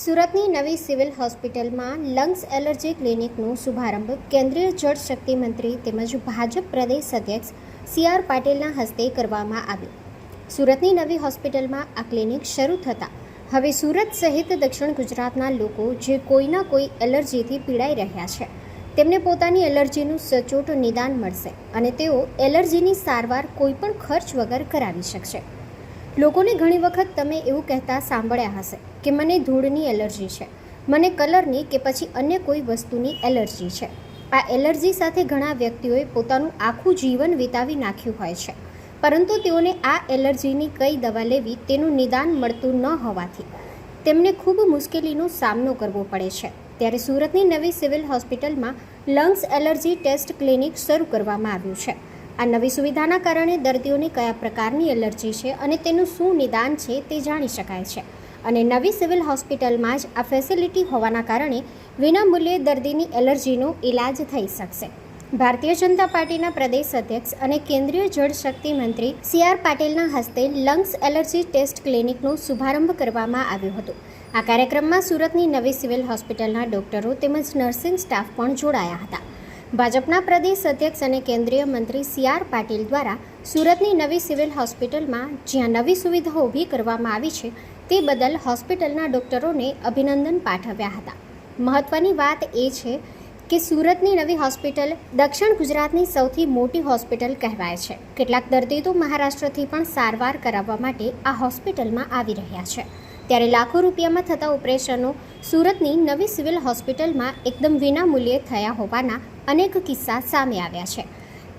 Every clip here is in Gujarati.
સુરતની નવી સિવિલ હોસ્પિટલમાં લંગ્સ એલર્જી ક્લિનિકનો શુભારંભ કેન્દ્રીય જળશક્તિ મંત્રી તેમજ ભાજપ પ્રદેશ અધ્યક્ષ સી આર પાટીલના હસ્તે કરવામાં આવ્યો. સુરતની નવી હોસ્પિટલમાં આ ક્લિનિક શરૂ થતાં હવે સુરત સહિત દક્ષિણ ગુજરાતના લોકો જે કોઈના કોઈ એલર્જીથી પીડાઈ રહ્યા છે, તેમને પોતાની એલર્જીનું સચોટ નિદાન મળશે અને તેઓ એલર્જીની સારવાર કોઈપણ ખર્ચ વગર કરાવી શકશે. લોકોને ઘણી વખત તમે એવું કહેતા સાંભળ્યા હશે કે મને ધૂળની એલર્જી છે. મને કલરની કે પછી અન્ય કોઈ વસ્તુની એલર્જી છે. આ એલર્જી સાથે ઘણા વ્યક્તિઓએ પોતાનું આખું જીવન વિતાવી નાખ્યું હોય છે. પરંતુ તેઓને આ એલર્જીની કઈ દવા લેવી તેનું નિદાન મળતું ન હોવાથી તેમને ખૂબ મુશ્કેલીનો સામનો કરવો પડે છે. ત્યારે સુરતની નવી સિવિલ હોસ્પિટલમાં લંગ્સ એલર્જી ટેસ્ટ ક્લિનિક શરૂ કરવામાં આવ્યું છે. આ નવી સુવિધાના કારણે દર્દીઓને કયા પ્રકારની એલર્જી છે અને તેનું શું નિદાન છે તે જાણી શકાય છે. અને નવી સિવિલ હોસ્પિટલમાં જ આ ફેસિલિટી હોવાના કારણે વિનામૂલ્યે દર્દીની એલર્જીનો ઇલાજ થઈ શકશે. ભારતીય જનતા પાર્ટીના પ્રદેશ અધ્યક્ષ અને કેન્દ્રીય જળશક્તિ મંત્રી સી આર પાટીલના હસ્તે લંગ્સ એલર્જી ટેસ્ટ ક્લિનિકનો શુભારંભ કરવામાં આવ્યો હતો. આ કાર્યક્રમમાં સુરતની નવી સિવિલ હોસ્પિટલના ડોક્ટરો તેમજ નર્સિંગ સ્ટાફ પણ જોડાયા હતા. ભાજપના પ્રદેશ અધ્યક્ષ અને કેન્દ્રીય મંત્રી સી આર પાટીલ દ્વારા સુરતની નવી સિવિલ હોસ્પિટલમાં જ્યાં નવી સુવિધાઓ ઊભી કરવામાં આવી છે, તે બદલ હોસ્પિટલના ડોક્ટરોને અભિનંદન પાઠવ્યા હતા. મહત્વની વાત એ છે કે સુરતની નવી હોસ્પિટલ દક્ષિણ ગુજરાતની સૌથી મોટી હોસ્પિટલ કહેવાય છે. કેટલાક દર્દી તો મહારાષ્ટ્રથી પણ સારવાર કરાવવા માટે આ હોસ્પિટલમાં આવી રહ્યા છે. ત્યારે લાખો રૂપિયામાં થતા ઓપરેશનો સુરતની નવી સિવિલ હોસ્પિટલમાં એકદમ વિનામૂલ્યે થયા હોવાના અનેક કિસ્સા સામે આવ્યા છે.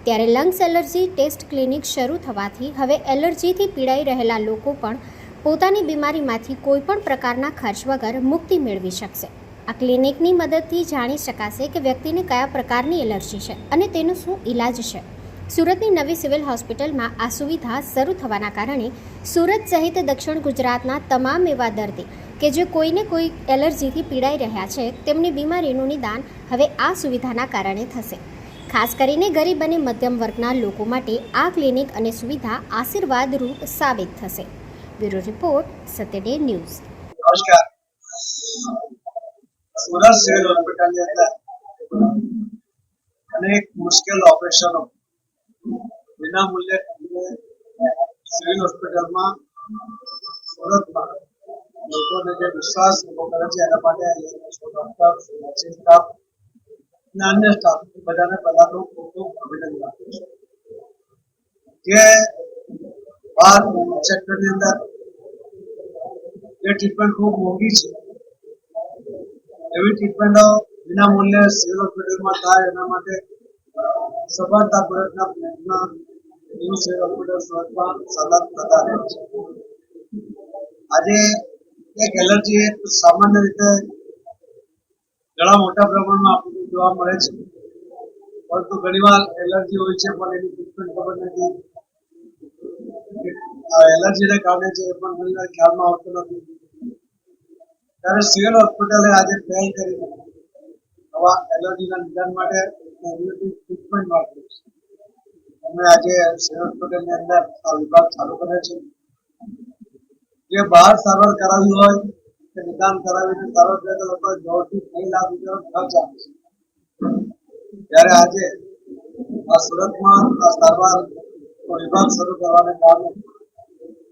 ત્યારે લંગ્સ એલર્જી ટેસ્ટ ક્લિનિક શરૂ થવાથી હવે એલર્જીથી પીડાઈ રહેલા લોકો પણ પોતાની બીમારીમાંથી કોઈપણ પ્રકારના ખર્ચ વગર મુક્તિ મેળવી શકશે. આ ક્લિનિકની મદદથી જાણી શકાશે કે વ્યક્તિને કયા પ્રકારની એલર્જી છે અને તેનો શું ઈલાજ છે. સુરતની નવી સિવિલ હોસ્પિટલમાં આ સુવિધા શરૂ થવાના કારણે સુરત સહિત દક્ષિણ ગુજરાતના તમામ એવા દર્દી કે જે કોઈને કોઈ એલર્જીથી પીડાઈ રહ્યા છે, તેમની બીમારીનું નિદાન હવે આ સુવિધાના કારણે થશે. ખાસ કરીને ગરીબ અને મધ્યમ વર્ગના લોકો માટે આ ક્લિનિક અને સુવિધા આશીર્વાદરૂપ સાબિત થશે. બ્યુરો રિપોર્ટ સત્યડે ન્યૂઝ. નમસ્કાર. સુરત સિવિલ હોસ્પિટલની અંદર અનેક મુશ્કેલ ઓપરેશનો વિના મૂલ્યે સિવિલ હોસ્પિટલમાં સુરતમાં લોકોને જે વિશ્વાસ ઊભો કરે છે, એના માટે નર્સિંગ સ્ટાફ અને અન્ય સ્ટાફ બધાને પહેલા તો ખૂબ ખૂબ અભિનંદન આપું છું. કે બહાર સેક્ટરની અંદર જે ટ્રીટમેન્ટ ખૂબ મોંઘી છે, એવી ટ્રીટમેન્ટો વિના સિવિલ હોસ્પિટલમાં થાય એના માટે સફળતાપૂર્વકના પ્રયત્નમાં ન્યૂ હોસ્પિટલ સુરતમાં સતત થતા રહે છે. આજે એક એલર્જી સામાન્ય રીતે ઘણા મોટા પ્રમાણમાં આપણને જોવા મળે છે. પરંતુ ઘણીવાર એલર્જી હોય છે, પણ એની ટ્રીટમેન્ટ ખબર નથી. આ એલર્જીને કારણે છે એ પણ ઘણીવાર ખ્યાલમાં આવતો નથી. ત્યારે સિવિલ હોસ્પિટલે આજે પહેલ કરી આવા એલર્જીના નિદાન માટે જે બહાર સારવાર કરાવી હોય, કે નિદાન કરાવીને સારવાર કરે તો લોકો દોઢથી ત્રણ લાખ ખર્ચ આપે છે. ત્યારે આજે આ સુરતમાં આ સારવાર વિભાગ શરૂ કરવાને કારણે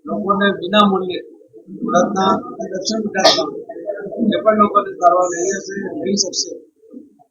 લોકોને વિના મૂલ્યે સુરતના દક્ષિણ ગુજરાતના જે પણ લોકોને સારવાર લઈ હશે લઈ શકશે.